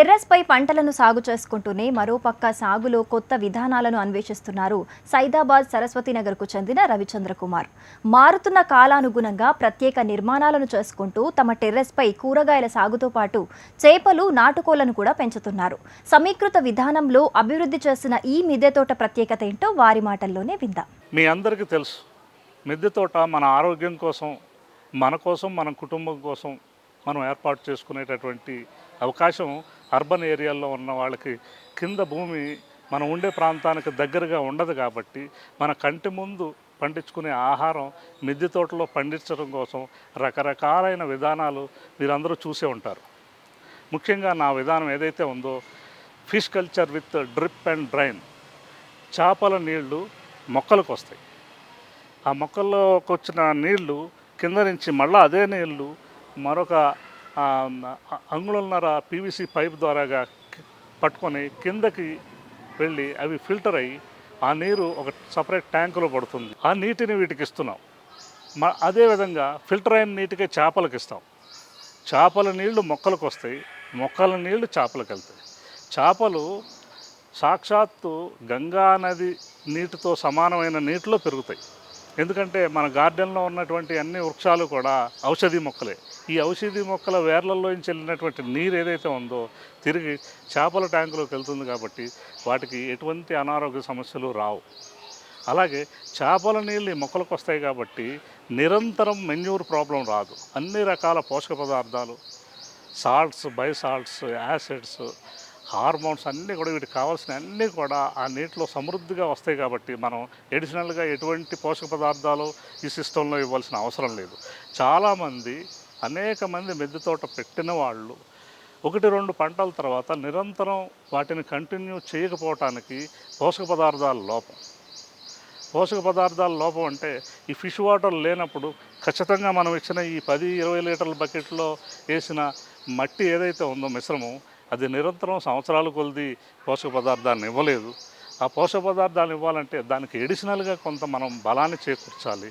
టెర్రస్పై పంటలను సాగు చేసుకుంటూనే మరోపక్క సాగులో కొత్త విధానాలను అన్వేషిస్తున్నారు సైదాబాద్ సరస్వతి నగర్కు చెందిన రవిచంద్ర కుమార్ మారుతున్న కాలానుగుణంగా ప్రత్యేక నిర్మాణాలను చేసుకుంటూ తమ టెర్రస్పై కూరగాయల సాగుతో పాటు చేపలు నాటుకోళ్ళను కూడా పెంచుతున్నారు. సమీకృత విధానంలో అభివృద్ధి చేసిన ఈ మిద్దె తోట ప్రత్యేకత ఏంటో వారి మాటల్లోనే విందాం. మీ అందరికీ తెలుసు. మిద్దె తోట మన ఆరోగ్యం కోసం మన కోసం మన కుటుంబం కోసం మనం ఏర్పాటు చేసుకునేటటువంటి అవకాశం అర్బన్ ఏరియాల్లో ఉన్న వాళ్ళకి కింద భూమి మనం ఉండే ప్రాంతానికి దగ్గరగా ఉండదు కాబట్టి మన కంటి ముందు పండించుకునే ఆహారం మిద్దె తోటలో పండించడం కోసం రకరకాలైన విధానాలు మీరందరూ చూసే ఉంటారు. ముఖ్యంగా నా విధానం ఏదైతే ఉందో fish culture with drip and drain. చేపల నీళ్ళు మొక్కలకు వస్తాయి. ఆ మొక్కల్లోకి వచ్చిన నీళ్ళు కింద నుంచి మళ్ళీ అదే నీళ్ళు మరొక అంగుళన్నర పీవీసీ పైప్ ద్వారాగా పట్టుకొని కిందకి వెళ్ళి అవి ఫిల్టర్ అయ్యి ఆ నీరు ఒక సపరేట్ ట్యాంకులో పడుతుంది. ఆ నీటిని వీటికి ఇస్తున్నాం. మ అదేవిధంగా ఫిల్టర్ అయిన నీటికే చేపలకు ఇస్తాం. చేపల నీళ్ళు మొక్కలకు వస్తాయి. మొక్కల నీళ్ళు చేపలకు వెళ్తాయి. చేపలు సాక్షాత్తు గంగా నది నీటితో సమానమైన నీటిలో పెరుగుతాయి. ఎందుకంటే మన గార్డెన్లో ఉన్నటువంటి అన్ని వృక్షాలు కూడా ఔషధి మొక్కలే. ఈ ఔషధి మొక్కల వేర్లలో నుంచి వెళ్ళినటువంటి నీరు ఏదైతే ఉందో తిరిగి చేపల ట్యాంకులోకి వెళ్తుంది కాబట్టి వాటికి ఎటువంటి అనారోగ్య సమస్యలు రావు. అలాగే చేపల నీళ్ళు మొక్కలకు వస్తాయి కాబట్టి నిరంతరం మెన్యూర్ ప్రాబ్లం రాదు. అన్ని రకాల పోషక పదార్థాలు సాల్ట్స్ బైసాల్ట్స్ యాసిడ్స్ హార్మోన్స్ అన్నీ కూడా వీటికి కావాల్సిన అన్నీ కూడా ఆ నీటిలో సమృద్ధిగా వస్తాయి కాబట్టి మనం ఎడిషనల్గా ఎటువంటి పోషక పదార్థాలు ఈ సిస్టంలో ఇవ్వాల్సిన అవసరం లేదు. చాలామంది అనేక మంది మిద్దె తోట పెట్టిన వాళ్ళు ఒకటి రెండు పంటల తర్వాత నిరంతరం వాటిని కంటిన్యూ చేయకపోవటానికి పోషక పదార్థాల లోపం. పోషక పదార్థాల లోపం అంటే ఈ ఫిష్ వాటర్ లేనప్పుడు ఖచ్చితంగా మనం ఇచ్చిన ఈ పది ఇరవై లీటర్ల బకెట్లో వేసిన మట్టి ఏదైతే ఉందో మిశ్రమం అది నిరంతరం సంవత్సరాల కొలిది పోషక పదార్థాన్ని ఇవ్వలేదు. ఆ పోషక పదార్థాలు ఇవ్వాలంటే దానికి ఎడిషనల్గా కొంత మనం బలాన్ని చేకూర్చాలి.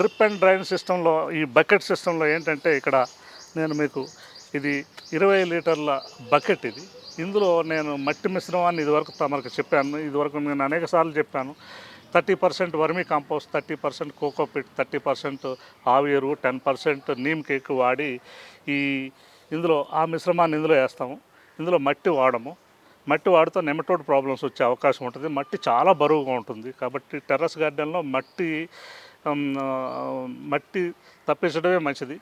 డ్రిప్ అండ్ డ్రైన్ సిస్టంలో ఈ బకెట్ సిస్టంలో ఏంటంటే ఇక్కడ నేను మీకు ఇది ఇరవై లీటర్ల బకెట్ ఇది. ఇందులో నేను మట్టి మిశ్రమాన్ని ఇదివరకు తమకు చెప్పాను. ఇదివరకు నేను అనేక సార్లు చెప్పాను. Thirty percent vermicompost thirty percent cocopeat thirty percent ఆవియరు ten percent neem cake వాడి ఈ ఇందులో ఆ మిశ్రమాన్ని ఇందులో వేస్తాము. ఇందులో మట్టి వాడము. మట్టి వాడితే నెమటోడ్ ప్రాబ్లమ్స్ వచ్చే అవకాశం ఉంటుంది. మట్టి చాలా బరువుగా ఉంటుంది. కాబట్టి టెర్రస్ గార్డెన్లో మట్టి మట్టి తప్పించడమే మంచిది.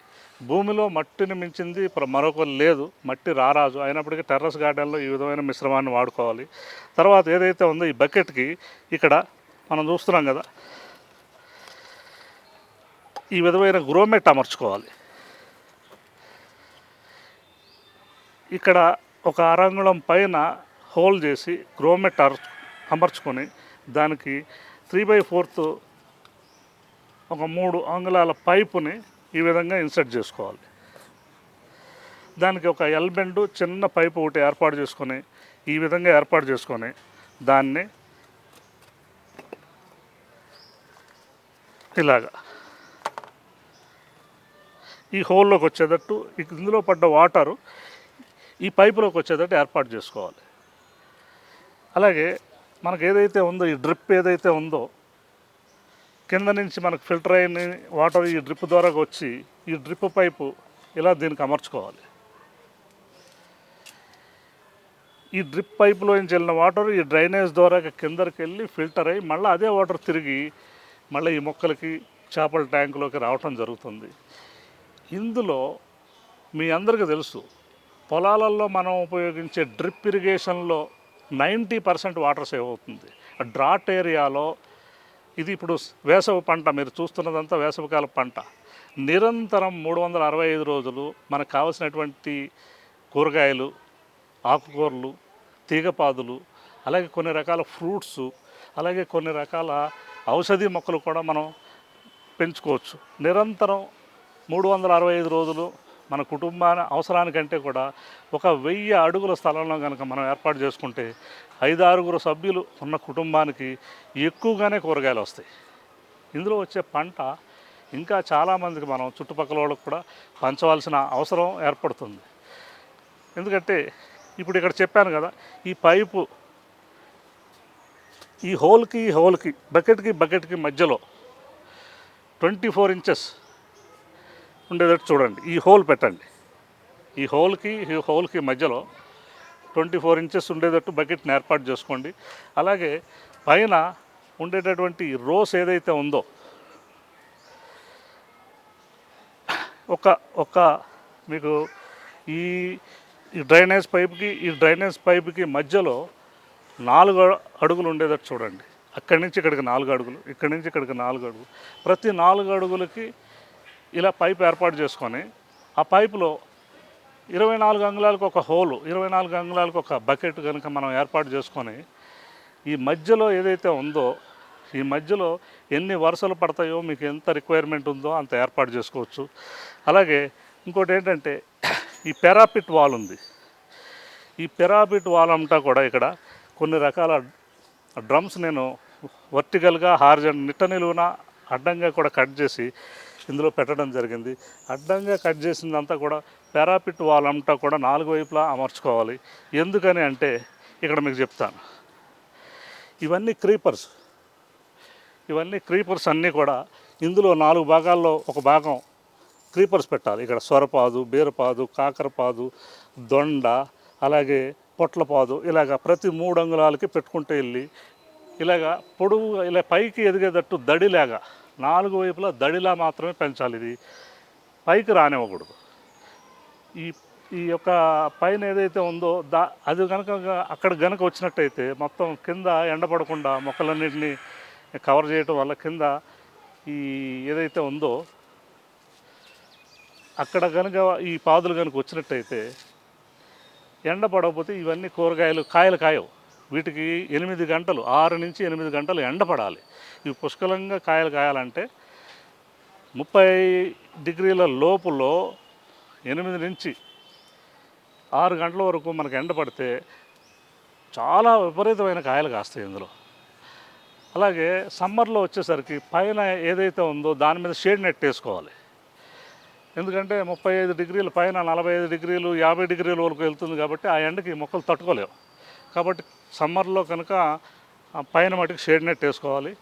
భూమిలో మట్టిని మించింది మరొక లేదు. మట్టి రారాజు. అయినప్పటికీ టెర్రస్ గార్డెన్లో ఈ విధమైన మిశ్రమాన్ని వాడుకోవాలి. తర్వాత ఏదైతే ఉందో ఈ బకెట్కి ఇక్కడ మనం చూస్తున్నాం కదా ఈ విధమైన గ్రోమెట్ అమర్చుకోవాలి. ఇక్కడ ఒక అరంగుళం పైన హోల్ చేసి గ్రోమెట్ అమర్చుకొని దానికి త్రీ బై ఫోర్త్ ఒక మూడు అంగుళాల పైపుని ఈ విధంగా ఇన్సర్ట్ చేసుకోవాలి. దానికి ఒక ఎల్బెండ్ చిన్న పైపు ఒకటి ఏర్పాటు చేసుకొని ఈ విధంగా ఏర్పాటు చేసుకొని దాన్ని ఇలాగా. ఈ హోల్లోకి వచ్చేటట్టు ఇందులో పడ్డ వాటరు ఈ పైపులోకి వచ్చేటట్టు ఏర్పాటు చేసుకోవాలి. అలాగే మనకు ఏదైతే ఉందో ఈ డ్రిప్ ఏదైతే ఉందో కింద నుంచి మనకు ఫిల్టర్ అయిన వాటర్ ఈ డ్రిప్ ద్వారా వచ్చి ఈ డ్రిప్ పైపు ఇలా దీనికి అమర్చుకోవాలి. ఈ డ్రిప్ పైపులో నుంచి వెళ్ళిన వాటర్ ఈ డ్రైనేజ్ ద్వారా కిందకి వెళ్ళి ఫిల్టర్ అయ్యి మళ్ళీ అదే వాటర్ తిరిగి మళ్ళీ ఈ మొక్కలకి చేపల ట్యాంకులోకి రావటం జరుగుతుంది. ఇందులో మీ అందరికీ తెలుసు పొలాలలో మనం ఉపయోగించే డ్రిప్ ఇరిగేషన్లో నైంటీ పర్సెంట్ వాటర్ సేవ్ అవుతుంది. డ్రాట్ ఏరియాలో ఇది ఇప్పుడు వేసవి పంట మీరు చూస్తున్నదంతా వేసవికాల పంట. నిరంతరం మూడు వందల అరవై ఐదు రోజులు మనకు కావలసినటువంటి కూరగాయలు ఆకుకూరలు తీగపాదులు అలాగే కొన్ని రకాల ఫ్రూట్స్ అలాగే కొన్ని రకాల ఔషధి మొక్కలు కూడా మనం పెంచుకోవచ్చు. నిరంతరం మూడు వందల అరవై ఐదు రోజులు మన కుటుంబాన అవసరానికంటే కూడా ఒక వెయ్యి అడుగుల స్థలంలో కనుక మనం ఏర్పాటు చేసుకుంటే ఐదు ఆరుగురు సభ్యులు ఉన్న కుటుంబానికి ఎక్కువగానే కూరగాయలు వస్తాయి. ఇందులో వచ్చే పంట ఇంకా చాలామందికి మనం చుట్టుపక్కల వాళ్ళకి కూడా పంచవలసిన అవసరం ఏర్పడుతుంది. ఎందుకంటే ఇప్పుడు ఇక్కడ చెప్పాను కదా ఈ పైపు ఈ హోల్కి ఈ హోల్కి బకెట్కి బకెట్కి మధ్యలో ట్వంటీ ఫోర్ ఇంచెస్ ఉండేటట్టు చూడండి. ఈ హోల్ పెట్టండి. ఈ హోల్కి ఈ హోల్కి మధ్యలో ట్వంటీ ఫోర్ ఇంచెస్ ఉండేటట్టు బకెట్ని ఏర్పాటు చేసుకోండి. అలాగే పైన ఉండేటటువంటి రోస్ ఏదైతే ఉందో ఒక ఒక మీకు ఈ ఈ డ్రైనేజ్ పైప్కి ఈ డ్రైనేజ్ పైప్కి మధ్యలో నాలుగు అడుగులు ఉండేటట్టు చూడండి. అక్కడి నుంచి ఇక్కడికి నాలుగు అడుగులు ఇక్కడి నుంచి ఇక్కడికి నాలుగు అడుగులు. ప్రతి నాలుగు అడుగులకి ఇలా పైప్ ఏర్పాటు చేసుకొని ఆ పైపులో ఇరవై నాలుగు అంగుళాలకు ఒక హోలు ఇరవై నాలుగు అంగుళాలకు ఒక బకెట్ కనుక మనం ఏర్పాటు చేసుకొని ఈ మధ్యలో ఏదైతే ఉందో ఈ మధ్యలో ఎన్ని వరుసలు పడతాయో మీకు ఎంత రిక్వైర్మెంట్ ఉందో అంత ఏర్పాటు చేసుకోవచ్చు. అలాగే ఇంకోటి ఏంటంటే ఈ పెరాపిట్ వాల్ ఉంది. ఈ పెరాపిట్ వాల్ అంతా కూడా ఇక్కడ కొన్ని రకాల డ్రమ్స్ నేను వర్టికల్గా హార్జన్ నిట్ట నిలువున అడ్డంగా కూడా కట్ చేసి ఇందులో పెట్టడం జరిగింది. అడ్డంగా కట్ చేసిందంతా కూడా పారాపిట్ వాల్ అంతా కూడా నాలుగు వైపులా అమర్చుకోవాలి. ఎందుకని అంటే ఇక్కడ మీకు చెప్తాను. ఇవన్నీ క్రీపర్స్. ఇవన్నీ క్రీపర్స్ అన్నీ కూడా ఇందులో నాలుగు భాగాల్లో ఒక భాగం క్రీపర్స్ పెట్టాలి. ఇక్కడ సొరపాదు బీరపాదు కాకరపాదు దొండ అలాగే పొట్లపాదు. ఇలాగ ప్రతి మూడు అంగుళాలకి పెట్టుకుంటూ వెళ్ళి ఇలాగ పొడుగు ఇలా పైకి ఎదిగేటట్టు దడిలాగా నాలుగు వైపులా దడిలా మాత్రమే పెంచాలి ఇది. పైకి రానివ్వకూడదు. ఈ ఈ యొక్క పైన ఏదైతే ఉందో దా అది కనుక అక్కడ గనుక వచ్చినట్టయితే మొత్తం కింద ఎండపడకుండా మొక్కలన్నింటినీ కవర్ చేయటం వల్ల కింద ఈ ఏదైతే ఉందో అక్కడ కనుక ఈ పాదులు కనుక వచ్చినట్టయితే ఎండ పడకపోతే ఇవన్నీ కూరగాయలు కాయలు కాయవు. వీటికి ఎనిమిది గంటలు ఆరు నుంచి ఎనిమిది గంటలు ఎండపడాలి ఇవి పుష్కలంగా కాయలు కాయాలంటే ముప్పై డిగ్రీల లోపులో ఎనిమిది నుంచి ఆరు గంటల వరకు మనకు ఎండ పడితే చాలా విపరీతమైన కాయలు కాస్తాయి ఇందులో. అలాగే సమ్మర్లో వచ్చేసరికి పైన ఏదైతే ఉందో దాని మీద షేడ్ నెట్ వేసుకోవాలి. ఎందుకంటే ముప్పై ఐదు డిగ్రీల పైన నలభై ఐదు డిగ్రీలు యాభై డిగ్రీల వరకు వెళ్తుంది కాబట్టి ఆ ఎండకి మొక్కలు తట్టుకోలేవు. కాబట్టి సమ్మర్లో కనుక పైన మటుకు షేడ్ నెట్ వేసుకోవాలి.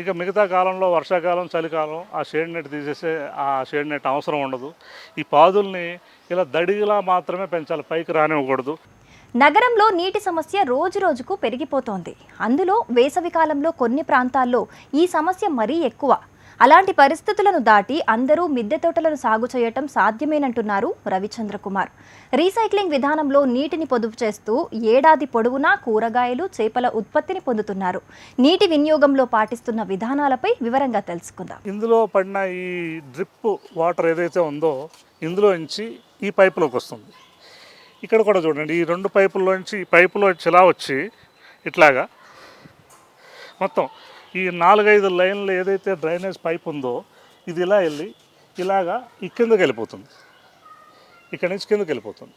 ఇక మిగతా కాలంలో వర్షాకాలం చలికాలం ఆ షేడ్ నెట్ తీసేసే ఆ షేడ్ నెట్ అవసరం ఉండదు. ఈ పాదుల్ని ఇలా దడిలా మాత్రమే పెంచాలి పైకి రానివ్వకూడదు. నగరంలో నీటి సమస్య రోజు రోజుకు పెరిగిపోతోంది. అందులో వేసవి కాలంలో కొన్ని ప్రాంతాల్లో ఈ సమస్య మరీ ఎక్కువ. అలాంటి పరిస్థితులను దాటి అందరూ మిద్దె తోటలను సాగు చేయటం సాధ్యమేనంటున్నారు రవిచంద్ర కుమార్ రీసైక్లింగ్ విధానంలో నీటిని పొదుపు చేస్తూ ఏడాది పొడవునా కూరగాయలు చేపల ఉత్పత్తిని పొందుతున్నారు. నీటి వినియోగంలో పాటిస్తున్న విధానాలపై వివరంగా తెలుసుకుందాం. ఇందులో పడిన ఈ డ్రిప్ వాటర్ ఏదైతే ఉందో ఇందులో నుంచి ఈ పైపులోకి వస్తుంది. ఇక్కడ కూడా చూడండి ఈ రెండు పైపుల్లోంచి ఈ పైపులో ఇలా వచ్చి ఇట్లాగా మొత్తం ఈ నాలుగైదు లైన్లు ఏదైతే డ్రైనేజ్ పైప్ ఉందో ఇది ఇలా వెళ్ళి ఇలాగా ఈ కిందకి వెళ్ళిపోతుంది. ఇక్కడి నుంచి కిందకి వెళ్ళిపోతుంది.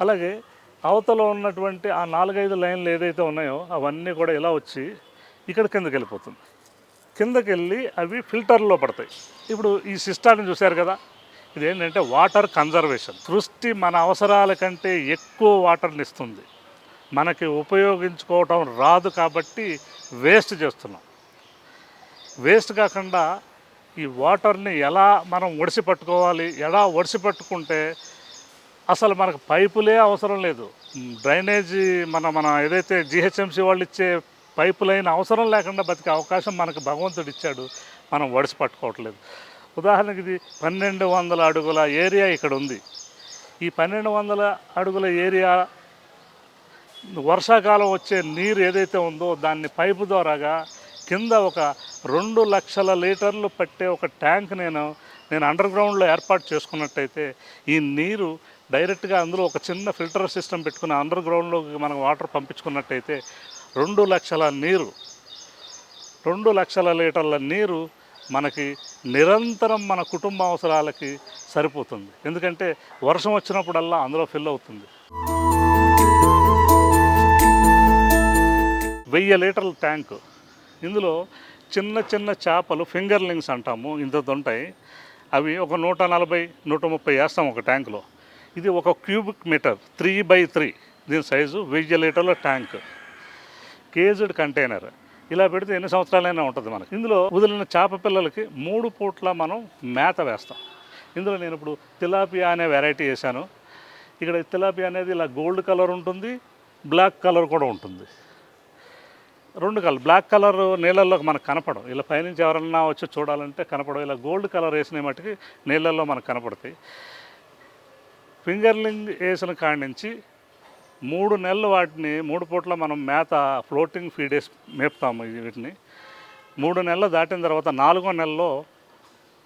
అలాగే అవతల ఉన్నటువంటి ఆ నాలుగైదు లైన్లు ఏదైతే ఉన్నాయో అవన్నీ కూడా ఇలా వచ్చి ఇక్కడ కిందకి వెళ్ళిపోతుంది. కిందకి వెళ్ళి అవి ఫిల్టర్లో పడతాయి. ఇప్పుడు ఈ సిస్టాన్ని చూశారు కదా? ఇది ఏంటంటే వాటర్ కన్జర్వేషన్. సృష్టి మన అవసరాల కంటే ఎక్కువ వాటర్ని ఇస్తుంది. మనకి ఉపయోగించుకోవటం రాదు కాబట్టి వేస్ట్ చేస్తున్నాం. వేస్ట్ కాకుండా ఈ వాటర్ని ఎలా మనం ఒడిసి పట్టుకోవాలి ఎలా ఒడిసి పట్టుకుంటే అసలు మనకు పైపులే అవసరం లేదు. డ్రైనేజీ మన మన ఏదైతే జిహెచ్ఎంసీ వాళ్ళు ఇచ్చే పైపు లైన్ అవసరం లేకుండా బతికే అవకాశం మనకు భగవంతుడు ఇచ్చాడు మనం వడిసి పట్టుకోవట్లేదు. ఉదాహరణకి ఇది పన్నెండు వందల అడుగుల ఏరియా ఇక్కడ ఉంది. ఈ పన్నెండు వందల అడుగుల ఏరియా వర్షాకాలం వచ్చే నీరు ఏదైతే ఉందో దాన్ని పైపు ద్వారాగా కింద ఒక రెండు లక్షల లీటర్లు పట్టే ఒక ట్యాంక్ నేను నేను అండర్ గ్రౌండ్లో ఏర్పాటు చేసుకున్నట్టయితే ఈ నీరు డైరెక్ట్గా అందులో ఒక చిన్న ఫిల్టర్ సిస్టమ్ పెట్టుకుని అండర్ గ్రౌండ్లోకి మనం వాటర్ పంపించుకున్నట్టయితే రెండు లక్షల నీరు రెండు లక్షల లీటర్ల నీరు మనకి నిరంతరం మన కుటుంబ అవసరాలకి సరిపోతుంది. ఎందుకంటే వర్షం వచ్చినప్పుడల్లా అందులో ఫిల్ అవుతుంది. వెయ్యి లీటర్ల ట్యాంకు. ఇందులో చిన్న చిన్న చేపలు ఫింగర్లింగ్స్ అంటాము ఇంత ఉంటాయి అవి ఒక నూట నలభై నూట ముప్పై వేస్తాం ఒక ట్యాంకులో. ఇది ఒక cubic metre three by three. దీని సైజు వెయ్యి లీటర్ల ట్యాంక్. Caged container. ఇలా పెడితే ఎన్ని సంవత్సరాలైనా ఉంటుంది మనకి. ఇందులో వదిలిన చేప పిల్లలకి మూడు పూట్ల మనం మేత వేస్తాం. ఇందులో నేను ఇప్పుడు తిలాపియా అనే వెరైటీ వేసాను ఇక్కడ తిలాపియా అనేది ఇలా గోల్డ్ కలర్ ఉంటుంది బ్లాక్ కలర్ కూడా ఉంటుంది. రెండు కలర్ బ్లాక్ కలర్ నీళ్ళల్లో మనకు కనపడం ఇలా పైనుంచి ఎవరన్నా వచ్చి చూడాలంటే కనపడవు. ఇలా గోల్డ్ కలర్ వేసిన మట్టుకి నీళ్ళల్లో మనకు కనపడతాయి. ఫింగర్లింగ్ వేసిన కాడి నుంచి మూడు నెలలు వాటిని మూడు పూట్ల మనం మేత ఫ్లోటింగ్ ఫీడ్ వేసి మేపుతాము వీటిని. మూడు నెలలు దాటిన తర్వాత నాలుగో నెలలో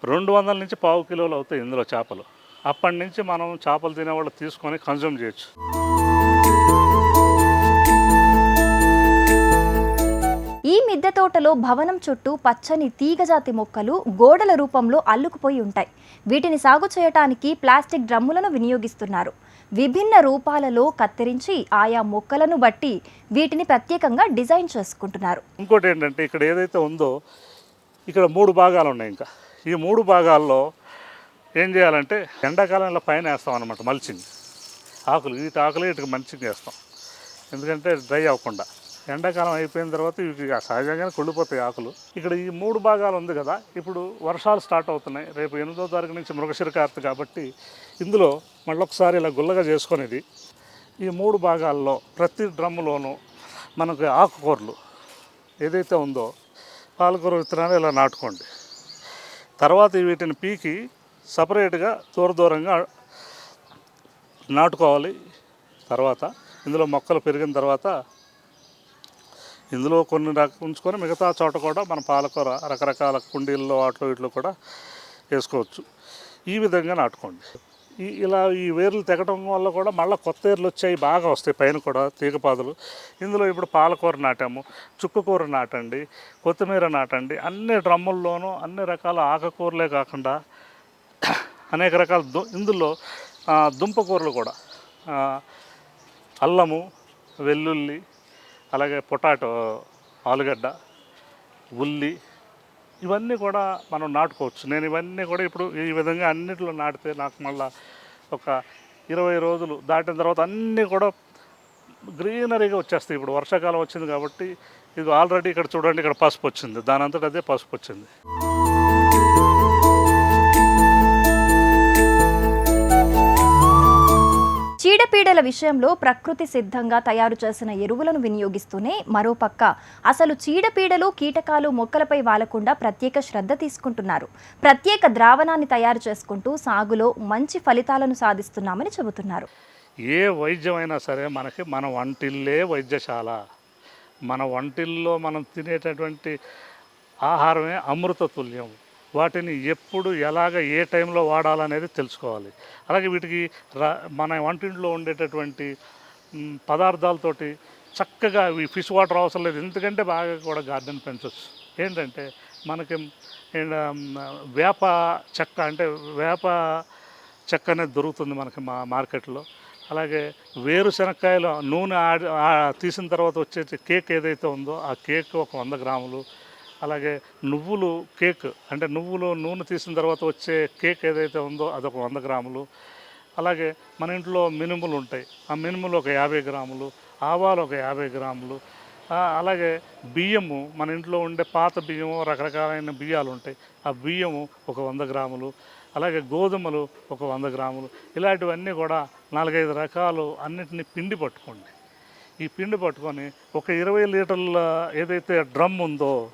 రెండు వందల నుంచి పావు కిలోలు అవుతాయి ఇందులో చేపలు. అప్పటి నుంచి మనం చేపలు తినేవాళ్ళు తీసుకొని కన్జ్యూమ్ చేయొచ్చు. ఈ మిద్దె తోటలో భవనం చుట్టూ పచ్చని తీగజాతి మొక్కలు గోడల రూపంలో అల్లుకుపోయి ఉంటాయి. వీటిని సాగు చేయటానికి ప్లాస్టిక్ డ్రమ్ములను వినియోగిస్తున్నారు. విభిన్న రూపాలలో కత్తిరించి ఆయా మొక్కలను బట్టి వీటిని ప్రత్యేకంగా డిజైన్ చేసుకుంటున్నారు. ఇంకోటి ఏంటంటే ఇక్కడ ఏదైతే ఉందో ఇక్కడ మూడు భాగాలు ఉన్నాయి ఇంకా. ఈ మూడు భాగాల్లో ఏం చేయాలంటే ఎండాకాలంలో పైన వేస్తాం అనమాట మల్చింగ్. ఆకులు ఈ ఆకులు ఇటు మల్చింగ్ వేస్తాం. ఎందుకంటే డ్రై అవ్వకుండా. ఎండాకాలం అయిపోయిన తర్వాత ఇవి సహజంగానే కుళ్ళిపోతాయి ఆకులు. ఇక్కడ ఈ మూడు భాగాలు ఉంది కదా ఇప్పుడు వర్షాలు స్టార్ట్ అవుతున్నాయి. రేపు ఎనిమిదో తారీఖు నుంచి మృగశిర కాబట్టి ఇందులో మళ్ళొకసారి ఇలా గుల్లగా చేసుకునేది. ఈ మూడు భాగాల్లో ప్రతి డ్రమ్ములోనూ మనకు ఆకుకూరలు ఏదైతే ఉందో పాలకూర విత్తనాలు ఇలా నాటుకోండి. తర్వాత వీటిని పీకి సపరేట్గా దూర దూరంగా నాటుకోవాలి. తర్వాత ఇందులో మొక్కలు పెరిగిన తర్వాత ఇందులో కొన్ని రక ఉంచుకొని మిగతా చోట కూడా మన పాలకూర రకరకాల కుండీల్లో వాటిలో వీటిలో కూడా వేసుకోవచ్చు. ఈ విధంగా నాటుకోండి. ఈ ఇలా ఈ వేర్లు తెగటం వల్ల కూడా మళ్ళీ కొత్త వేర్లు వచ్చాయి బాగా వస్తాయి పైన కూడా తీగపాదులు. ఇందులో ఇప్పుడు పాలకూర నాటాము చుక్కకూర నాటండి కొత్తిమీర నాటండి అన్ని డ్రమ్ముల్లోనూ అన్ని రకాల ఆకుకూరలే కాకుండా అనేక రకాల దు ఇందులో దుంపకూరలు కూడా అల్లము వెల్లుల్లి అలాగే పొటాటో ఆలుగడ్డ ఉల్లి ఇవన్నీ కూడా మనం నాటుకోవచ్చు. నేను ఇవన్నీ కూడా ఇప్పుడు ఈ విధంగా అన్నిట్లో నాటితే నాకు మళ్ళా ఒక ఇరవై రోజులు దాటిన తర్వాత అన్నీ కూడా గ్రీనరీగా వచ్చేస్తాయి. ఇప్పుడు వర్షాకాలం వచ్చింది కాబట్టి ఇది ఆల్రెడీ ఇక్కడ చూడండి ఇక్కడ పసుపు వచ్చింది. దాని అంతటా అదే పసుపు వచ్చింది. కూరగాయల విషయంలో ప్రకృతి సిద్ధంగా తయారు చేసిన ఎరువులను వినియోగిస్తూనే మరోపక్క అసలు చీడపీడలు కీటకాలు మొక్కలపై వాలకుండా ప్రత్యేక శ్రద్ధ తీసుకుంటున్నారు. ప్రత్యేక ద్రావణాన్ని తయారు చేసుకుంటూ సాగులో మంచి ఫలితాలను సాధిస్తున్నామని చెబుతున్నారు. ఏ వైద్యమైనా సరే మనకి మన వంటిల్లే వైద్యశాల. మన వంటిల్లో మనం తినేటటువంటి ఆహారమే అమృత తుల్యం. వాటిని ఎప్పుడు ఎలాగ ఏ టైంలో వాడాలనేది తెలుసుకోవాలి. అలాగే వీటికి మన వంటింట్లో ఉండేటటువంటి పదార్థాలతోటి చక్కగా ఈ ఫిష్ వాటర్ అవసరం లేదు. ఎందుకంటే బాగా కూడా గార్డెన్ పెంచవచ్చు ఏంటంటే మనకి వేప చెక్క అంటే వేప చెక్క అనేది దొరుకుతుంది మనకి మా మార్కెట్లో. అలాగే వేరుశనక్కాయలు నూనె ఆడి తీసిన తర్వాత వచ్చే కేక్ ఏదైతే ఉందో ఆ కేక్ ఒక వంద గ్రాములు అలాగే నువ్వులు కేక్ అంటే నువ్వులు నూనె తీసిన తర్వాత వచ్చే కేక్ ఏదైతే ఉందో అదొక వంద గ్రాములు. అలాగే మన ఇంట్లో మినుములు ఉంటాయి. ఆ మినుములు ఒక యాభై గ్రాములు ఆవాలు ఒక యాభై గ్రాములు. అలాగే బియ్యము మన ఇంట్లో ఉండే పాత బియ్యము రకరకాలైన బియ్యాలు ఉంటాయి. ఆ బియ్యము ఒక వంద గ్రాములు అలాగే గోధుమలు ఒక వంద గ్రాములు. ఇలాంటివన్నీ కూడా నాలుగైదు రకాలు అన్నిటిని పిండి పట్టుకోండి. ఈ పిండి పట్టుకొని ఒక ఇరవై లీటర్ల ఏదైతే డ్రమ్ ఉందో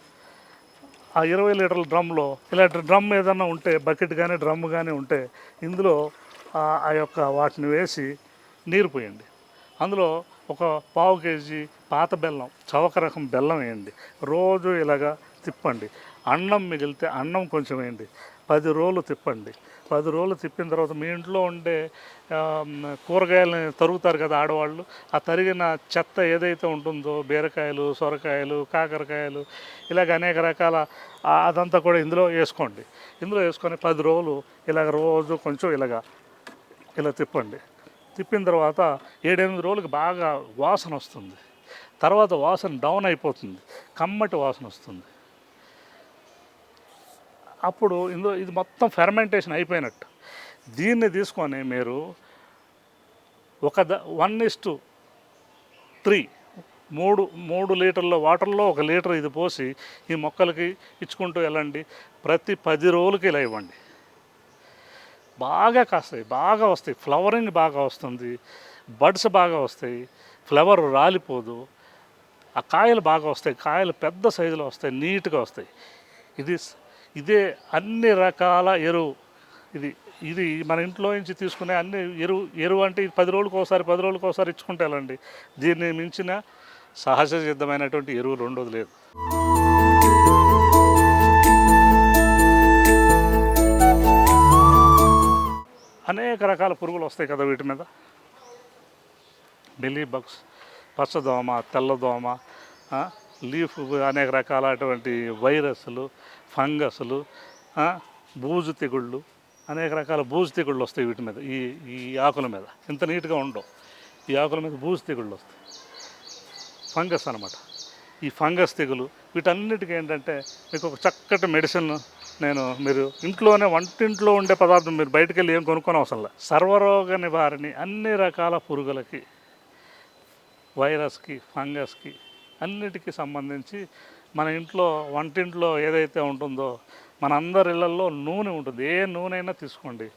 ఆ ఇరవై లీటర్ల డ్రమ్లో ఇలాంటి డ్రమ్ ఏదన్నా ఉంటే బకెట్ కానీ డ్రమ్ కానీ ఉంటే ఇందులో ఆ ఆ యొక్క వాటిని వేసి నీరు పోయండి. అందులో ఒక పావు కేజీ పాత బెల్లం చవక రకం బెల్లం వేయండి. రోజు ఇలాగా తిప్పండి. అన్నం మిగిలితే అన్నం కొంచెం వేయండి. పది రోజులు తిప్పండి. పది రోజులు తిప్పిన తర్వాత మీ ఇంట్లో ఉండే కూరగాయలని తరుగుతారు కదా ఆడవాళ్ళు ఆ తరిగిన చెత్త ఏదైతే ఉంటుందో బీరకాయలు సొరకాయలు కాకరకాయలు ఇలాగ అనేక రకాల అదంతా కూడా ఇందులో వేసుకోండి. ఇందులో వేసుకొని పది రోజులు ఇలాగ రోజు కొంచెం ఇలాగ ఇలా తిప్పండి. తిప్పిన తర్వాత ఏడెనిమిది రోజులకి బాగా వాసన వస్తుంది. తర్వాత వాసన డౌన్ అయిపోతుంది. కమ్మటి వాసన వస్తుంది. అప్పుడు ఇందులో ఇది మొత్తం ఫెర్మెంటేషన్ అయిపోయినట్టు. దీన్ని తీసుకొని మీరు ఒక ద వన్ ఇస్టు త్రీ మూడు మూడు లీటర్ల వాటర్లో ఒక లీటర్ ఇది పోసి ఈ మొక్కలకి ఇచ్చుకుంటూ వెళ్ళండి. ప్రతి పది రోజులకి ఇలా ఇవ్వండి. బాగా కాస్తాయి బాగా వస్తాయి. ఫ్లవరింగ్ బాగా వస్తుంది బడ్స్ బాగా వస్తాయి ఫ్లవర్ రాలిపోదు ఆ కాయలు బాగా వస్తాయి. కాయలు పెద్ద సైజులో వస్తాయి నీట్గా వస్తాయి. ఇది ఇదే అన్ని రకాల ఎరువు. ఇది ఇది మన ఇంట్లో నుంచి తీసుకునే అన్ని ఎరువు ఎరువు అంటే ఇది పది రోజులకు ఒకసారి పది రోజులకు ఒకసారి ఇచ్చుకుంటే వెళ్ళండి దీన్ని మించిన సహజ సిద్ధమైనటువంటి ఎరువు రెండోది లేదు. అనేక రకాల పురుగులు వస్తాయి కదా వీటి మీద. బిల్లీ బగ్స్ పచ్చదోమ తెల్లదోమ లీఫ్ అనేక రకాలటువంటి వైరస్లు ఫంగస్లు బూజు తెగుళ్ళు అనేక రకాల బూజు తెగుళ్ళు వస్తాయి వీటి మీద ఈ ఈ ఆకుల మీద. ఇంత నీట్గా ఉండవు. ఈ ఆకుల మీద బూజు తెగుళ్ళు వస్తాయి. ఫంగస్ అనమాట ఈ ఫంగస్ తెగులు వీటన్నిటికీ ఏంటంటే మీకు ఒక చక్కటి మెడిసిన్ నేను మీరు ఇంట్లోనే వంటింట్లో ఉండే పదార్థం మీరు బయటకు వెళ్ళి ఏం కొనుక్కొని అవసరం లేదు సర్వరోగ నివారణి అన్ని రకాల పురుగులకి వైరస్కి ఫంగస్కి అన్నిటికీ సంబంధించి మన ఇంట్లో వంటింట్లో ఏదైతే ఉంటుందో మన అందరి ఇళ్ళల్లో నూనె ఉంటుంది. ఏ నూనె అయినా తీసుకోండి.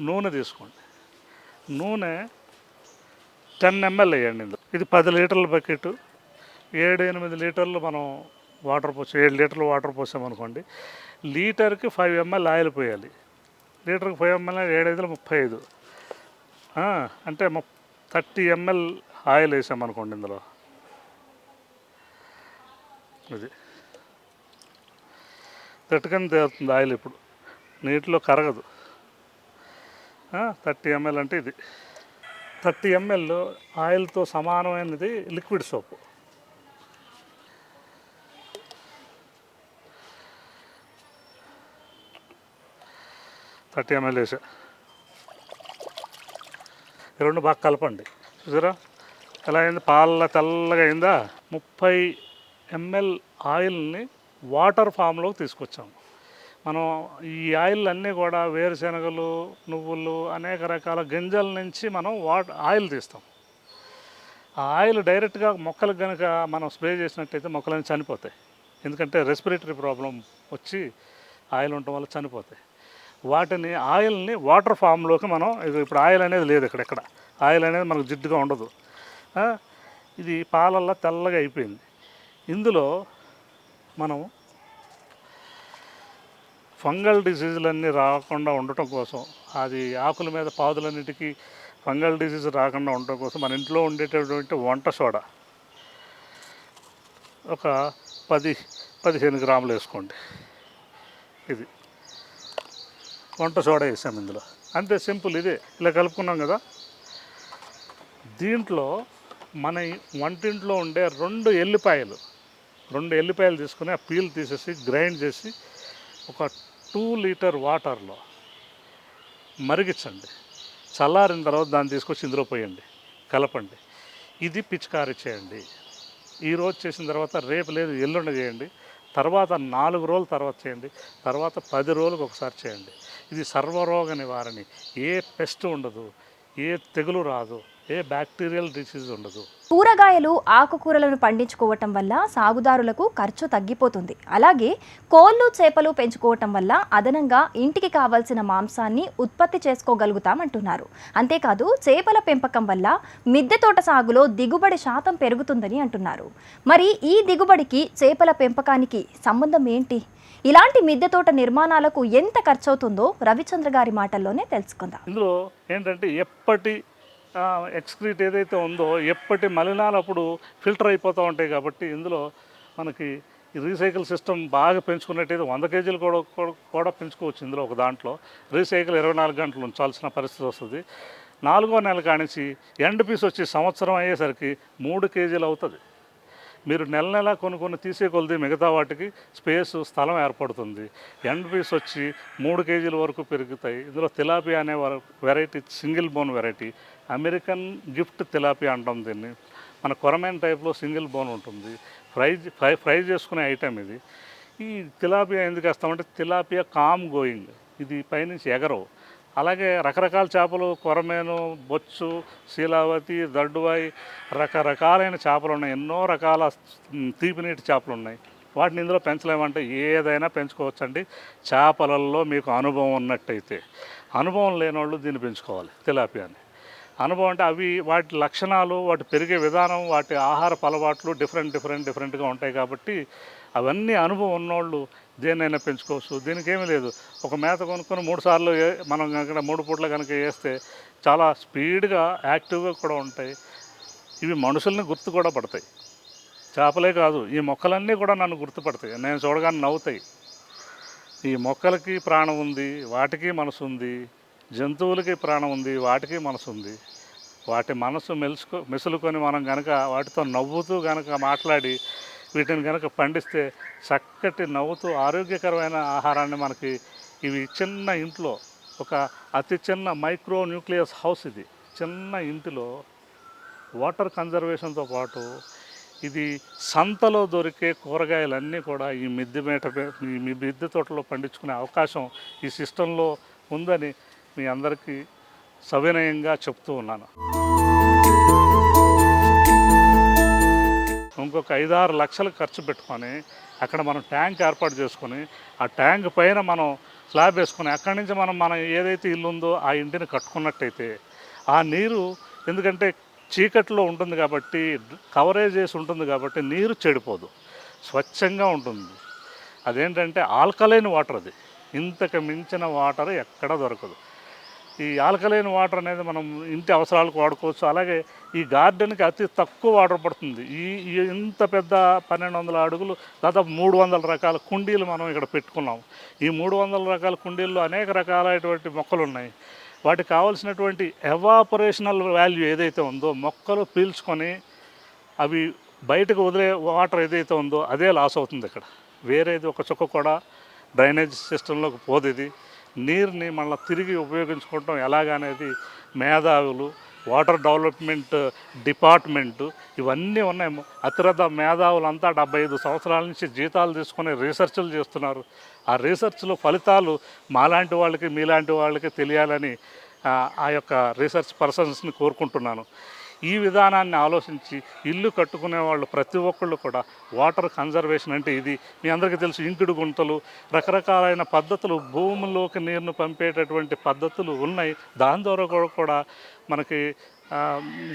నూనె తీసుకోండి. నూనె టెన్ ఎంఎల్ వేయండి ఇందులో. ఇది పది లీటర్ల బకెట్ ఏడు ఎనిమిది లీటర్లు మనం వాటర్ పోసాం ఏడు లీటర్లు వాటర్ పోసామనుకోండి లీటర్కి ఫైవ్ ఎంఎల్ ఆయిల్ పోయాలి. లీటర్కి ఫైవ్ ఎంఎల్ ఏడు ఐదులు ముప్పై ఐదు. అంటే ము థర్టీ ఎంఎల్ ఆయిల్ వేసామనుకోండి ఇందులో. ఇది తట్టుకొని తేలుతుంది ఆయిల్ ఇప్పుడు. నీటిలో కరగదు. థర్టీ ఎంఎల్ అంటే ఇది. థర్టీ ఎంఎల్ ఆయిల్తో సమానమైనది లిక్విడ్ సోపు. థర్టీ ఎంఎల్ వేసా. ఈ రెండు బాగా కలపండి. చూసారా? ఎలా అయింది? పాల తెల్లగా అయిందా? ముప్పై ఎంఎల్ ఆయిల్ని వాటర్ ఫామ్లోకి తీసుకొచ్చాము మనం ఈ ఆయిల్ అన్నీ కూడా వేరుశనగలు నువ్వులు అనేక రకాల గింజల నుంచి మనం వాట ఆయిల్ తీస్తాం. ఆ ఆయిల్ డైరెక్ట్గా మొక్కలకు కనుక మనం స్ప్రే చేసినట్టయితే మొక్కలన్నీ చనిపోతాయి. ఎందుకంటే రెస్పిరేటరీ ప్రాబ్లం వచ్చి ఆయిల్ ఉండటం వల్ల చనిపోతాయి. వాటిని ఆయిల్ని వాటర్ ఫామ్లోకి మనం ఇప్పుడు ఆయిల్ అనేది లేదు ఇక్కడ ఇక్కడ ఆయిల్ అనేది మనకు జిడ్డుగా ఉండదు. ఇది పాలల్లో తెల్లగా అయిపోయింది. ఇందులో మనం ఫంగల్ డిసీజులన్నీ రాకుండా ఉండటం కోసం అది ఆకుల మీద పాదులన్నిటికీ ఫంగల్ డిసీజ్ రాకుండా ఉండటం కోసం మన ఇంట్లో ఉండేటటువంటి వంట సోడా ఒక పది పదిహేను గ్రాములు వేసుకోండి. ఇది వంట సోడా వేసాము ఇందులో. అంతే సింపుల్ ఇదే. ఇలా కలుపుకున్నాం కదా. దీంట్లో మన వంటింట్లో ఉండే రెండు ఎల్లిపాయలు రెండు ఎల్లిపాయలు తీసుకుని ఆ పీల్ తీసేసి గ్రైండ్ చేసి ఒక టూ లీటర్ వాటర్లో మరిగించండి. చల్లారిన తర్వాత దాన్ని తీసుకొచ్చి ఇందులో పోయండి కలపండి. ఇది పిచికారీ చేయండి. ఈరోజు చేసిన తర్వాత రేపు లేదు ఎల్లుండి చేయండి. తర్వాత నాలుగు రోజుల తర్వాత చేయండి. తర్వాత పది రోజులకు ఒకసారి చేయండి. ఇది సర్వరోగ నివారణి. ఏ పెస్ట్ ఉండదు ఏ తెగులు రాదు ఏ బ్యాక్టీరియల్ డిసీజ్ ఉండదు. కూరగాయలు ఆకుకూరలను పండించుకోవటం వల్ల సాగుదారులకు ఖర్చు తగ్గిపోతుంది. అలాగే కోళ్ళు చేపలు పెంచుకోవటం వల్ల అదనంగా ఇంటికి కావాల్సిన మాంసాన్ని ఉత్పత్తి చేసుకోగలుగుతామంటున్నారు. అంతేకాదు చేపల పెంపకం వల్ల మిద్దె తోట సాగులో దిగుబడి శాతం పెరుగుతుందని అంటున్నారు. మరి ఈ దిగుబడికి చేపల పెంపకానికి సంబంధం ఏంటి? ఇలాంటి మిద్దె తోట నిర్మాణాలకు ఎంత ఖర్చవుతుందో రవిచంద్ర గారి మాటల్లోనే తెలుసుకుందాం. ఇందులో ఏంటంటే ఎప్పటి ఎక్స్క్రీట్ ఏదైతే ఉందో ఎప్పటి మలినాలు అప్పుడు ఫిల్టర్ అయిపోతూ ఉంటాయి కాబట్టి ఇందులో మనకి ఈ రీసైకిల్ సిస్టమ్ బాగా పెంచుకున్నట్టయితే వంద కేజీలు కూడా కూడా- పెంచుకోవచ్చు ఇందులో ఒక దాంట్లో. రీసైకిల్ ఇరవై నాలుగు గంటలు ఉంచాల్సిన పరిస్థితి వస్తుంది. నాలుగో నెల కానించి ఎండ్ పీస్ వచ్చి సంవత్సరం అయ్యేసరికి మూడు కేజీలు అవుతుంది. మీరు నెల నెల కొన్ని కొన్ని తీసే కొలిది మిగతా వాటికి స్పేస్ స్థలం ఏర్పడుతుంది. ఎండ్ పీస్ వచ్చి మూడు కేజీల వరకు పెరుగుతాయి. ఇందులో తిలాపియా అనే variety single bone variety American GIFT tilapia అంటాం దీన్ని. మన కొరమైన టైప్లో సింగిల్ బోన్ ఉంటుంది. ఫ్రై ఫ్రై ఫ్రై చేసుకునే ఐటెం ఇది. ఈ తిలాపియా ఎందుకు వేస్తామంటే తిలాపియా కామ్ గోయింగ్. ఇది పైనుంచి ఎగరవు. అలాగే రకరకాల చేపలు కొరమేను బొచ్చు శీలావతి దడ్డువాయి రకరకాలైన చేపలు ఉన్నాయి. ఎన్నో రకాల తీపి నీటి చేపలు ఉన్నాయి. వాటిని ఇందులో పెంచలేమంటే ఏదైనా పెంచుకోవచ్చండి. చేపలలో మీకు అనుభవం ఉన్నట్టయితే. అనుభవం లేని వాళ్ళు దీన్ని పెంచుకోవాలి తిలాపియాని. అనుభవం అంటే అవి వాటి లక్షణాలు వాటి పెరిగే విధానం వాటి ఆహార అలవాట్లు డిఫరెంట్ డిఫరెంట్ డిఫరెంట్గా ఉంటాయి కాబట్టి అవన్నీ అనుభవం ఉన్నోళ్ళు దేన్నైనా పెంచుకోవచ్చు. దీనికి ఏమీ లేదు. ఒక మేత కొనుక్కొని మూడు సార్లు మనం కనుక మూడు పూట్ల కనుక వేస్తే చాలా స్పీడ్గా యాక్టివ్గా కూడా ఉంటాయి. ఇవి మనుషుల్ని గుర్తు కూడా పడతాయి. చేపలే కాదు ఈ మొక్కలన్నీ కూడా నన్ను గుర్తుపడతాయి నేను చూడగానే నవ్వుతాయి. ఈ మొక్కలకి ప్రాణం ఉంది వాటికి మనసు ఉంది జంతువులకి ప్రాణం ఉంది వాటికి మనసు ఉంది. వాటి మనసు మెలుసుకు మెసులుకొని మనం కనుక వాటితో నవ్వుతూ కనుక మాట్లాడి వీటిని కనుక పండిస్తే చక్కటి నవ్వుతూ ఆరోగ్యకరమైన ఆహారాన్ని మనకి ఇవి చిన్న ఇంట్లో ఒక అతి చిన్న మైక్రో న్యూక్లియస్ హౌస్ ఇది. చిన్న ఇంటిలో వాటర్ కన్జర్వేషన్తో పాటు ఇది సంతలో దొరికే కూరగాయలన్నీ కూడా ఈ మిద్దె మేట పే- ఈ మీ మిద్దె తోటలో పండించుకునే అవకాశం ఈ సిస్టంలో ఉందని మీ అందరికీ సవినయంగా చెప్తూ ఉన్నాను. ఇంకొక ఐదారు లక్షలు ఖర్చు పెట్టుకొని అక్కడ మనం ట్యాంక్ ఏర్పాటు చేసుకొని ఆ ట్యాంక్ పైన మనం స్లాబ్ వేసుకొని అక్కడి నుంచి మనం మనం ఏదైతే ఇల్లు ఉందో ఆ ఇంటిని కట్టుకున్నట్టయితే ఆ నీరు ఎందుకంటే చీకట్లో ఉంటుంది కాబట్టి కవరేజ్ చేసి ఉంటుంది కాబట్టి నీరు చెడిపోదు స్వచ్ఛంగా ఉంటుంది. అదేంటంటే ఆల్కలైన్ వాటర్ అది. ఇంతకు మించిన వాటర్ ఎక్కడ దొరకదు. ఈ ఆల్కలైన్ వాటర్ అనేది మనం ఇంటి అవసరాలకు వాడుకోవచ్చు. అలాగే ఈ గార్డెన్కి అతి తక్కువ వాటర్ పడుతుంది. ఈ ఇంత పెద్ద పన్నెండు వందల అడుగులు దాదాపు మూడు వందల రకాల కుండీలు మనం ఇక్కడ పెట్టుకున్నాం. ఈ మూడు వందల రకాల కుండీల్లో అనేక రకాలైనటువంటి మొక్కలు ఉన్నాయి. వాటికి కావాల్సినటువంటి ఎవాపరేషనల్ వాల్యూ ఏదైతే ఉందో మొక్కలు పీల్చుకొని అవి బయటకు వదిలే వాటర్ ఏదైతే ఉందో అదే లాస్ అవుతుంది ఇక్కడ. వేరేది ఒక చుక్క కూడా డ్రైనేజ్ సిస్టంలోకి పోదు ఇది. నీరుని మళ్ళీ తిరిగి ఉపయోగించుకోవటం ఎలాగనేది మేధావులు వాటర్ డెవలప్మెంట్ డిపార్ట్మెంట్ ఇవన్నీ ఉన్నాయి. అతిరథ మేధావులంతా డెబ్బై ఐదు సంవత్సరాల నుంచి జీతాలు తీసుకొని రీసెర్చ్లు చేస్తున్నారు. ఆ రీసెర్చ్లో ఫలితాలు మాలాంటి వాళ్ళకి మీలాంటి వాళ్ళకి తెలియాలని ఆ యొక్క రీసెర్చ్ పర్సన్స్ని కోరుకుంటున్నాను. ఈ విధానాన్ని ఆలోచించి ఇల్లు కట్టుకునే వాళ్ళు ప్రతి ఒక్కళ్ళు కూడా వాటర్ కన్జర్వేషన్ అంటే ఇది. మీ అందరికీ తెలుసు ఇంకుడు గుంటలు రకరకాలైన పద్ధతులు భూమిలోకి నీరును పంపేటటువంటి పద్ధతులు ఉన్నాయి. దాని ద్వారా కూడా కూడా మనకి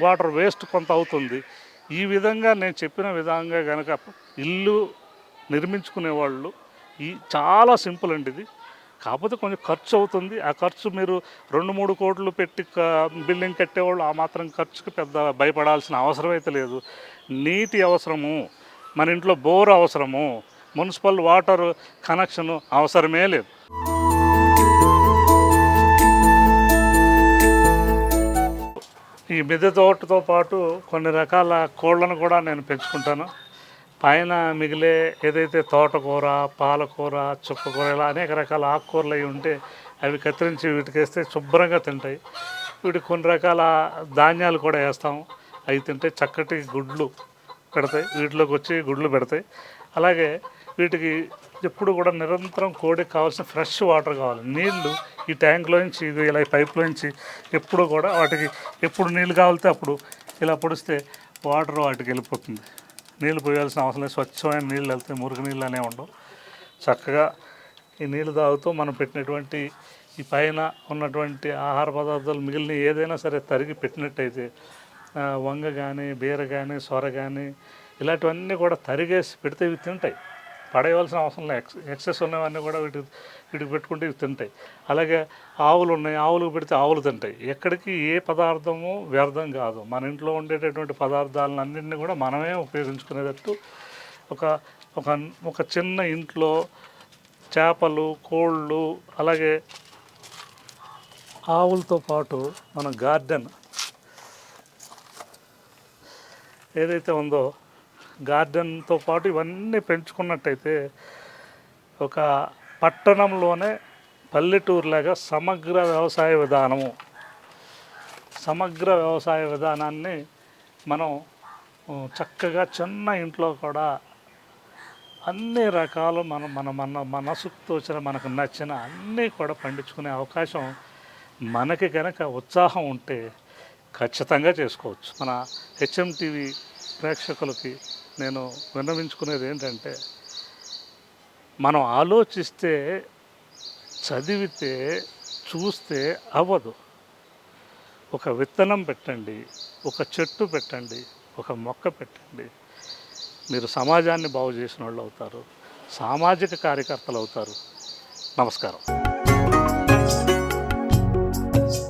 వాటర్ వేస్ట్ కొంత అవుతుంది. ఈ విధంగా నేను చెప్పిన విధంగా కనుక ఇల్లు నిర్మించుకునే వాళ్ళు ఈ చాలా సింపుల్ అండి ఇది. కాకపోతే కొంచెం ఖర్చు అవుతుంది. ఆ ఖర్చు మీరు రెండు మూడు కోట్లు పెట్టి బిల్డింగ్ కట్టేవాళ్ళు ఆ మాత్రం ఖర్చుకి పెద్ద భయపడాల్సిన అవసరం అయితే లేదు. నీటి అవసరము మన ఇంట్లో బోర్ అవసరము మున్సిపల్ వాటర్ కనెక్షన్ అవసరమే లేదు. ఈ మిద్దె తోటతో పాటు కొన్ని రకాల కోళ్ళను కూడా నేను పెంచుకుంటాను. పైన మిగిలే ఏదైతే తోటకూర పాలకూర చుక్కకూర ఇలా అనేక రకాల ఆకుకూరలు అవి ఉంటే అవి కత్తిరించి వీటికేస్తే శుభ్రంగా తింటాయి. వీటికి కొన్ని రకాల ధాన్యాలు కూడా వేస్తాం. అవి తింటే చక్కటి గుడ్లు పెడతాయి. వీటిలోకి వచ్చి గుడ్లు పెడతాయి. అలాగే వీటికి ఎప్పుడు కూడా నిరంతరం కోడికి కావాల్సిన ఫ్రెష్ వాటర్ కావాలి. నీళ్ళు ఈ ట్యాంక్లో ఇది ఇలా ఈ పైప్లోంచి ఎప్పుడు కూడా వాటికి ఎప్పుడు నీళ్ళు కావాలితే అప్పుడు ఇలా పొడిస్తే వాటర్ వాటికి వెళ్ళిపోతుంది. నీళ్ళు పోయాల్సిన అవసరం లేదు. స్వచ్ఛమైన నీళ్ళు వెళ్తాయి మురుగు నీళ్ళు అనేవి ఉండవు. చక్కగా ఈ నీళ్ళు తాగుతూ మనం పెట్టినటువంటి ఈ పైన ఉన్నటువంటి ఆహార పదార్థాలు మిగిలిన ఏదైనా సరే తరిగి పెట్టినట్టయితే వంగ కానీ బీర కానీ సొర కానీ ఇలాంటివన్నీ కూడా తరిగేసి పెడితే ఇవి తింటాయి. పడేయవలసిన అవసరం లేదు. ఎక్స్ ఎక్సెస్ ఉన్నవన్నీ కూడా వీటి వీటికి పెట్టుకుంటే ఇవి తింటాయి. అలాగే ఆవులు ఉన్నాయి ఆవులకు పెడితే ఆవులు తింటాయి. ఎక్కడికి ఏ పదార్థము వ్యర్థం కాదు. మన ఇంట్లో ఉండేటటువంటి పదార్థాలను అన్నింటినీ కూడా మనమే ఉపయోగించుకునేటట్టు ఒక ఒక ఒక చిన్న ఇంట్లో చేపలు కోళ్ళు అలాగే ఆవులతో పాటు మన గార్డెన్ ఏదైతే ఉందో గార్డెన్తో పాటు ఇవన్నీ పెంచుకున్నట్టయితే ఒక పట్టణంలోనే పల్లెటూరులాగా సమగ్ర వ్యవసాయ విధానము. సమగ్ర వ్యవసాయ విధానాన్ని మనం చక్కగా చిన్న ఇంట్లో కూడా అన్ని రకాలు మన మన మన మనసుకు తోచిన మనకు నచ్చిన అన్నీ కూడా పండించుకునే అవకాశం మనకి కనుక ఉత్సాహం ఉంటే ఖచ్చితంగా చేసుకోవచ్చు. మన హెచ్ఎం టీవీ ప్రేక్షకులకి నేను విన్నవించుకునేది ఏంటంటే మనం ఆలోచిస్తే చదివితే చూస్తే అవ్వదు. ఒక విత్తనం పెట్టండి ఒక చెట్టు పెట్టండి ఒక మొక్క పెట్టండి. మీరు సమాజాన్ని బాగు చేసిన వాళ్ళు అవుతారు సామాజిక కార్యకర్తలు అవుతారు నమస్కారం.